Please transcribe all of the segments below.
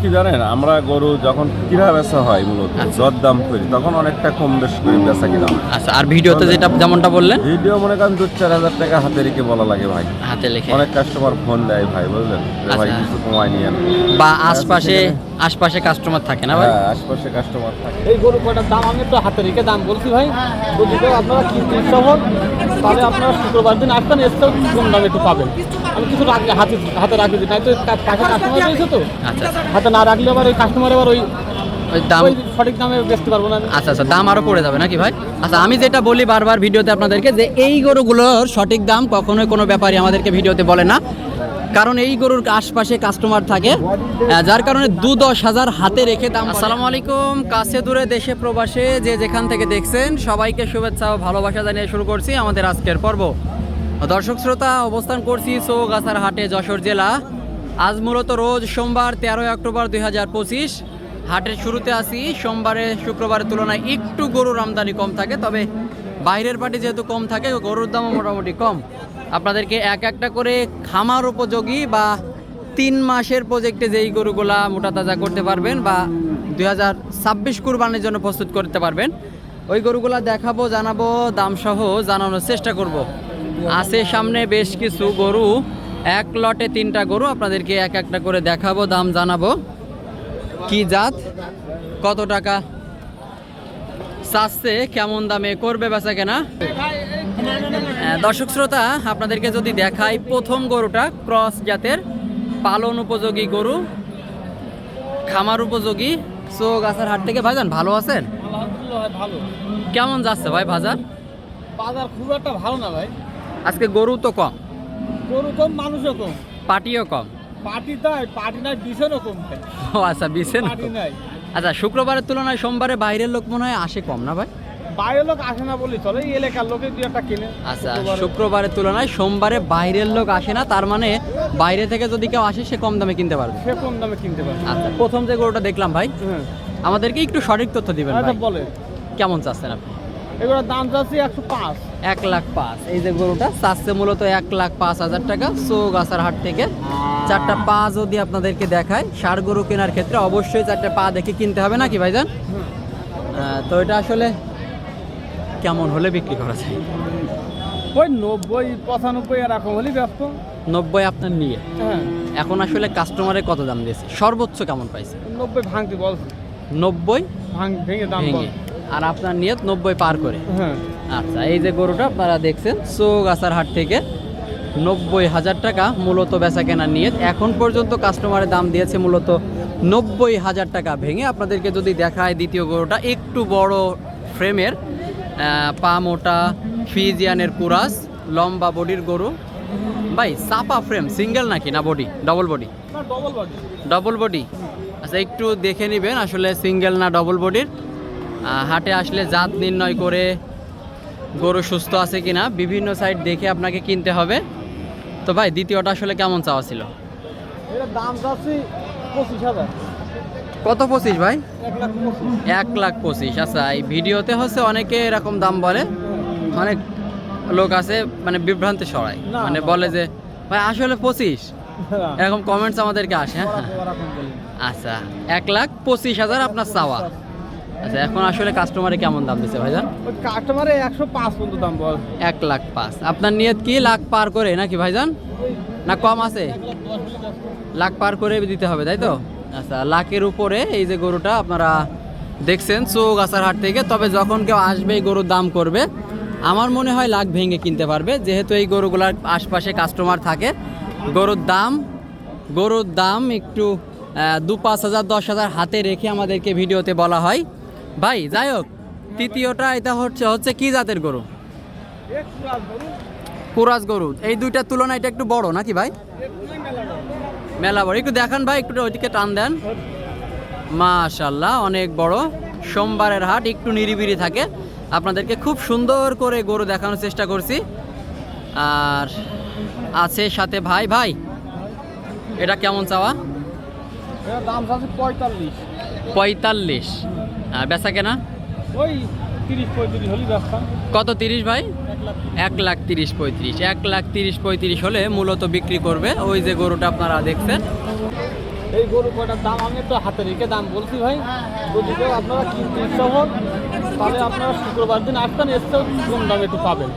কি জানেন আমরা গরু যখন কিনা বেচা হয় মূলত দর দাম করি তখন অনেকটা কম বেশ করে বেচা কিনা আচ্ছা আর ভিডিওতে যেটা যেমনটা বললেন? ভিডিও মনে করেন দু চার হাজার টাকা হাতে রেখে বলা লাগে ভাই। হাতে লিখে অনেক কাস্টমার ফোন দেয় ভাই বুঝলেন? ভাই আচ্ছা। কিছু কমায় নিয়ে বা আশপাশে আশপাশে কাস্টমার থাকে না ভাই? হ্যাঁ আশপাশে কাস্টমার থাকে। এই গরু কয়টার দাম আমি একটু হাতে রেখে দাম বলছি ভাই। যদি আপনারা কিনতে ইচ্ছা হন তাহলে আপনারা শুক্রবার দিন আসবেন এসেও কম দামে একটু পাবেন। আমি কিছু রাখলে হাতে হাতে রাখি নাই তো কা- কাস্টমার রয়েছে তো। আচ্ছা আচ্ছা। হাতে না রাখলে আবার ওই কাস্টমার আবার ওই ওই দাম সঠিক দামে বেচতে পারব না আমি। আচ্ছা আচ্ছা দাম আরও পড়ে যাবে নাকি ভাই? আচ্ছা আমি যেটা বলি বারবার ভিডিওতে আপনাদেরকে যে এই গরুগুলোর সঠিক দাম কখনোই কোনো ব্যাপারই আমাদেরকে ভিডিওতে বলে না। কারণ এই গরুর আশপাশে কাস্টমার থাকে যার কারণে দু দশ হাজার হাতে রেখে দাম আসসালামু আলাইকুম কাছে দূরে দেশে প্রবাসে যে যেখান থেকে দেখছেন সবাইকে শুভেচ্ছা ও ভালোবাসা জানিয়ে শুরু করছি আমাদের আজকের পর্ব। দর্শক শ্রোতা, অবস্থান করছি চৌগাছার হাটে, যশোর জেলা। আজ মূলত রোজ সোমবার, তেরোই অক্টোবর দুই হাজার পঁচিশ। হাটের শুরুতে আসি সোমবারে, শুক্রবারের তুলনায় একটু গরুর আমদানি কম থাকে, তবে বাইরের পাটি যেহেতু কম থাকে, গরুর দামও মোটামুটি কম। আপনাদেরকে এক একটা করে খামার উপযোগী বা তিন মাসের প্রজেক্টে যেই গরুগুলা মোটা তাজা করতে পারবেন বা দুই হাজার ছাব্বিশ কুরবানির জন্য প্রস্তুত করতে পারবেন, ওই গরুগুলা দেখাবো, জানাব, দামসহ জানানোর চেষ্টা করব। আছে সামনে বেশ কিছু গরু। এক লটে তিনটা গরু আপনাদেরকে এক একটা করে দেখাবো দাম জানাব। কি জাত? কত টাকা? চাচ্ছে কেমন দামে করবে বেচা কেনা? দর্শক শ্রোতা আপনাদেরকে যদি দেখাই প্রথম গরুটা ক্রস জাতের পালন উপযোগী গরু খামার উপযোগী। সো গাছার হাট থেকে ভাইজান ভালো আছেন? কেমন যাচ্ছে ভাই বাজার? বাজার খুব একটা ভালো না ভাই। আজকে গরু তো কম। গরু কম মানুষও কম। পাটিও কম। পার্টি তাই পার্টি নাই বিশেরও কম ও আচ্ছা বিছে না পার্টি নাই। আচ্ছা শুক্রবারের তুলনায় সোমবারে বাইরের লোক মনে হয় আসে কম না ভাই? বাইরের লোক আসে না বলি চলে এই এলাকার লোকে দুই একটা কিনে। আচ্ছা শুক্রবারের তুলনায় সোমবারে বাইরের লোক আসে না তার মানে বাইরে থেকে যদি কেউ আসে সে কম দামে কিনতে পারবে। সে কম দামে কিনতে পারবে। আচ্ছা প্রথম যে গরুটা দেখলাম ভাই হ্যাঁ। আমাদেরকে একটু সঠিক তথ্য দিবেন আচ্ছা ভাই। বলে কেমন চাচ্ছেন আপনি? এগুলোর দাম চাচ্ছি একশো পাঁচ। এক লাখ পাঁচ। এই যে গরুটা চাচ্ছে মূলত এক লাখ পাঁচ হাজার টাকা গাছার হাট থেকে। চারটা পা যদি আপনাদেরকে দেখায় ষাড় গরু কেনার ক্ষেত্রে অবশ্যই চারটা পা দেখে কিনতে হবে নাকি ভাইজান? আহ, তো এটা আসলে কেমন হলে বিক্রি করা যায়? ওই নব্বই পঁচানব্বই এরকম হলেই ব্যস্ত। নব্বই আপনার নিয়ে? হ্যাঁ। এখন আসলে কাস্টমারে কত দাম দিয়েছে? সর্বোচ্চ কেমন পাইছে? নব্বই ভাঙতে বলছি। নব্বই ভাঙ ভেঙে দাম ভেঙে। আর আপনার নিয়ত নব্বই পার করে। হ্যাঁ। আচ্ছা এই যে গরুটা আপনারা দেখছেন চৌগাছার হাট থেকে নব্বই হাজার টাকা মূলত বেচা কেনার নিয়ত। এখন পর্যন্ত কাস্টমারের দাম দিয়েছে মূলত নব্বই হাজার টাকা ভেঙে। আপনাদেরকে যদি দেখায় দ্বিতীয় গরুটা একটু বড় ফ্রেমের পা মোটা ফিজিয়ানের কুরাস লম্বা বডির গরু। ভাই চাপা ফ্রেম সিঙ্গেল নাকি না body double body double body double body আচ্ছা একটু দেখে নেবেন আসলে সিঙ্গেল না ডবল বডির হাটে আসলে জাত নির্ণয় করে গরু সুস্থ আছে কিনা বিভিন্ন সাইড দেখে আপনাকে কিনতে হবে। তো ভাই দ্বিতীয়টা আসলে কেমন চাওয়া ছিল? দাম চাচ্ছি পঁচিশ হাজার। কত পঁচিশ ভাই? এক লাখ পঁচিশ। আচ্ছা এই ভিডিওতে হচ্ছে অনেকে এরকম দাম বলে অনেক লোক আছে মানে বিভ্রান্তি সরায় মানে বলে যে ভাই আসলে পঁচিশ? হ্যাঁ, এরকম কমেন্টস আমাদেরকে আসে হ্যাঁ। আচ্ছা এক লাখ পঁচিশ হাজার আপনার চাওয়া। আচ্ছা এখন আসলে কাস্টমারে কেমন দাম দিচ্ছে ভাইজান? কাস্টমারে একশো পাঁচ পর্যন্ত দাম বল। এক লাখ পাঁচ। আপনার নিয়ত কি লাখ পার করে নাকি ভাইজান? না কম আছে? লাখ পার করে দিতে হবে তাই তো? আচ্ছা লাখের উপরে এই যে গরুটা আপনারা দেখছেন চৌগাছার হাট থেকে তবে যখন কেউ আসবে এই গরুর দাম করবে আমার মনে হয় লাখ ভেঙে কিনতে পারবে। যেহেতু এই গরুগুলার আশপাশে কাস্টমার থাকে গরুর দাম গরুর দাম একটু দু পাঁচ হাজার দশ হাজার হাতে রেখে আমাদেরকে ভিডিওতে বলা হয়। ভাই যাই হোক তৃতীয়টা এটা হচ্ছে হচ্ছে কি জাতের গরু? কুরাজ গরু। এই দুইটার তুলনায় এটা একটু বড় নাকি ভাই? মেলা বড়। একটু দেখান ভাই, একটু ওইদিকে টান দেন। মাশাল্লাহ অনেক বড়। সোমবারের হাট, একটু নিরিবিরি থাকে। আপনাদেরকে খুব সুন্দর করে গরু দেখানোর চেষ্টা করছি। আর আছে সাথে ভাই ভাই, এটা কেমন চাওয়া? পঁয়তাল্লিশ। পঁয়তাল্লিশ। আর বেচা কেনা? ওই কত তিরিশ ভাই? এক লাখ তিরিশ। পঁয়ত্রিশ। এক লাখ তিরিশ পঁয়ত্রিশ হলে মূলত বিক্রি করবে। ওই যে গরুটা আপনারা দেখছেন। এই গরু কয়টার দাম আমি একটু হাতে রেখে দাম বলছি ভাই। যদি কেউ আপনারা কিনতে ইচ্ছা হন তাহলে আপনারা শুক্রবার দিন আসবেন এসেও কম দামে একটু পাবেন।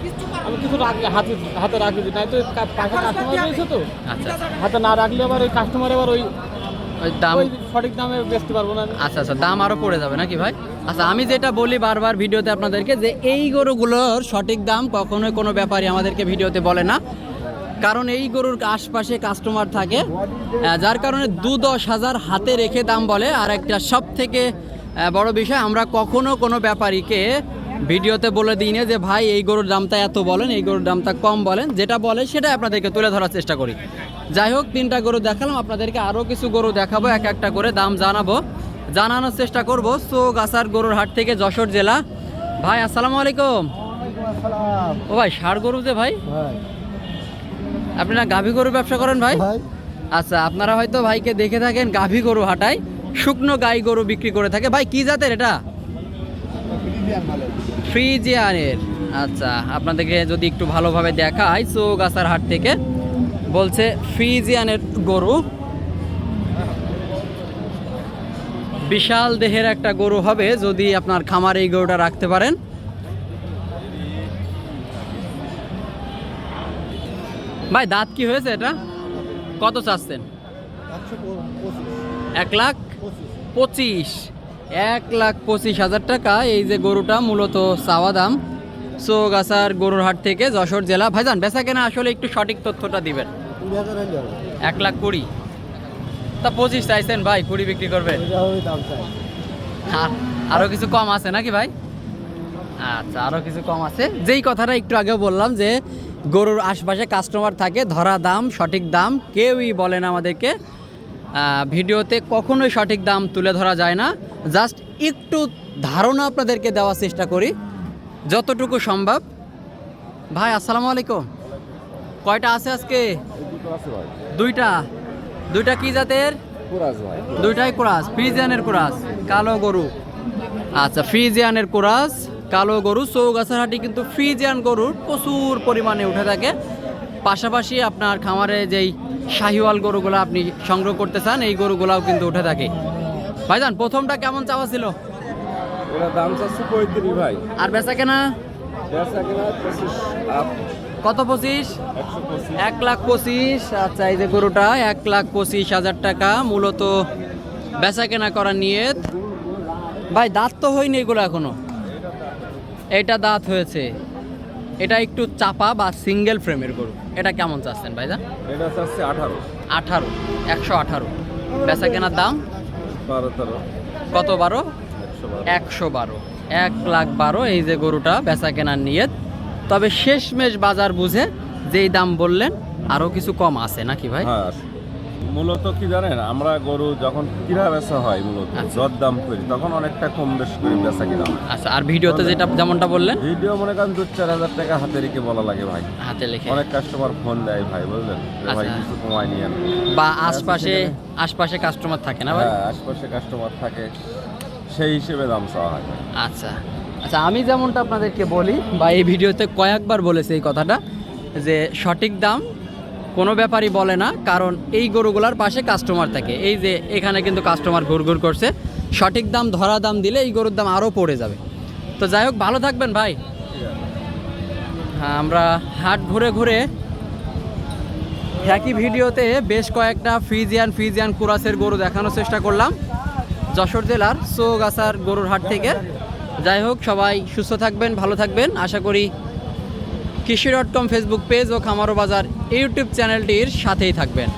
আমি কিছু রাখলে হাতে হাতে রাখি দিই নাই তো পাশে কাস্টমার রয়েছে তো। আচ্ছা হাতে না রাখলে আবার ওই কাস্টমার আবার ওই ওই দাম সঠিক দামে বেচতে পারব না আচ্ছা আচ্ছা দাম আরও পড়ে যাবে নাকি ভাই? আচ্ছা আমি যেটা বলি বারবার ভিডিওতে আপনাদেরকে যে এই গরুগুলোর সঠিক দাম কখনোই কোনো ব্যাপারই আমাদেরকে ভিডিওতে বলে না। কারণ এই গরুর আশপাশে কাস্টমার থাকে যার কারণে দু দশ হাজার হাতে রেখে দাম বলে। আর একটা সব থেকে বড় বিষয় আমরা কখনো কোনো ব্যাপারীকে ভিডিওতে বলে দিই না যে ভাই এই গরুর দামটা এত বলেন এই গরুর দামটা কম বলেন। যেটা বলে সেটা আপনাদেরকে তুলে ধরার চেষ্টা করি। যাই হোক তিনটা গরু দেখালাম আপনাদেরকে আরও কিছু গরু দেখাবো এক একটা করে দাম জানাব। জানানোর চেষ্টা করব সো গাছার গরুর হাট থেকে যশোর জেলা। ভাই আসসালামু আলাইকুম। ও ভাই ষাড় গরু যে ভাই। আপনি না গাভী গরু ব্যবসা করেন ভাই। আচ্ছা আপনারা হয়তো ভাইকে দেখে থাকেন গাভী গরু হাটায় শুকনো গাই গরু বিক্রি করে থাকে। ভাই কি জাতের এটা? ফ্রিজিয়ানের। আচ্ছা আপনাদেরকে যদি একটু ভালোভাবে দেখাই সো গাছার হাট থেকে বলছে ফ্রিজিয়ানের গরু। বিশাল দেহের একটা গরু হবে যদি আপনার খামারে এই গরুটা রাখতে পারেন। ভাই দাঁত কি হয়েছে এটা? কত চাচ্ছেন? এক লাখ পঁচিশ। এক লাখ পঁচিশ হাজার টাকা এই যে গরুটা মূলত চাওয়া দাম। সোগাছার গরুর হাট থেকে যশোর জেলা। ভাইজান বেচা কেনা আসলে একটু সঠিক তথ্যটা দিবেন। এক লাখ কুড়ি। তা পঁচিশ চাইছেন ভাই কুড়ি বিক্রি করবেন। আর আরও কিছু কম আছে নাকি ভাই? আচ্ছা আরও কিছু কম আছে। যেই কথাটা একটু আগে বললাম যে গরুর আশপাশে কাস্টমার থাকে ধরা দাম সঠিক দাম কেউই বলেন আমাদেরকে। আহ, ভিডিওতে কখনোই সঠিক দাম তুলে ধরা যায় না। জাস্ট একটু ধারণা আপনাদেরকে দেওয়ার চেষ্টা করি। যতটুকু সম্ভব। ভাই আসসালামু আলাইকুম। কয়টা আছে আজকে? দুইটা। দুইটা কি জাতের? দুইটাই কোরাস। ফ্রিজিয়ানের কোরাস কালো গরু। আচ্ছা ফ্রিজিয়ানের কোরাস কালো গরু। চৌগাছার হাটি কিন্তু ফ্রিজিয়ান গরুর প্রচুর পরিমাণে উঠে থাকে। পাশাপাশি আপনার খামারে যেই শাহিওয়াল গরুগুলো আপনি সংগ্রহ করতে চান এই গরুগুলাও কিন্তু উঠে থাকে। ভাইজান প্রথমটা কেমন চাওয়া ছিল? দাম চাচ্ছে পঁয়ত্রিশ ভাই। আর বেচা কেনা? কত পঁচিশ? পঁচিশ। এক লাখ পঁচিশ। আচ্ছা এই যে গরুটা এক লাখ পঁচিশ হাজার টাকা মূলত বেচা কেনা করার নিয়ত। ভাই দাঁত তো হয়নি এগুলো এখনও। এটা দাঁত হয়েছে। এটা একটু চাপা বা সিঙ্গেল ফ্রেমের গরু। এটা কেমন চাচ্ছেন ভাইদা এটা চাচ্ছে আঠারো। আঠারো একশো আঠারো। বেচা কেনার দাম? বারো তেরো। কত বারো? একশো বারো। এক লাখ বারো এই যে গরুটা বেচা কেনার নিয়ত। তবে শেষমেশ বাজার বুঝে যেই দাম বললেন আরও কিছু কম আছে নাকি ভাই? হ্যাঁ মূলত কি জানেন আমরা গরু যখন কিনা বেচা হয় মূলত আচ্ছা। দাম করি তখন অনেকটা কম বেশ করে বেচা কিনা হয়। আচ্ছা আর ভিডিওতে যেটা যেমনটা বললেন? ভিডিও মনে করেন দু চার হাজার টাকা হাতে রেখে বলা লাগে ভাই। হাতে লিখে অনেক কাস্টমার ফোন দেয় ভাই বুঝলেন? ভাই আচ্ছা। কিছু কমায় নিয়েন বা আশপাশে আশপাশে কাস্টমার থাকে না ভাই? হ্যাঁ আশপাশে কাস্টমার থাকে সেই হিসেবে দাম চাওয়া হয় আচ্ছা। আচ্ছা আমি যেমনটা আপনাদেরকে বলি বা এই ভিডিওতে কয়েকবার বলেছি এই কথাটা যে সঠিক দাম কোনো ব্যাপারই বলে না, কারণ এই গরুগুলার পাশে কাস্টমার থাকে। এই যে এখানে কিন্তু কাস্টমার ঘুরঘুর করছে, সঠিক দাম, ধরা দাম দিলে এই গরুর দাম আরও পড়ে যাবে। তো যাই হোক, ভালো থাকবেন ভাই। হ্যাঁ আমরা হাট ঘুরে ঘুরে একই ভিডিওতে বেশ কয়েকটা ফিজিয়ান ফিজিয়ান কুরাসের গরু দেখানোর চেষ্টা করলাম। যশোর জেলার সোগাছার গরুর হাট থেকে। যাই হোক, সবাই সুস্থ থাকবেন, ভালো থাকবেন। আশা করি Krishi dot com Facebook page ও খামারো বাজার ইউটিউব চ্যানেলটির সাথেই থাকবেন।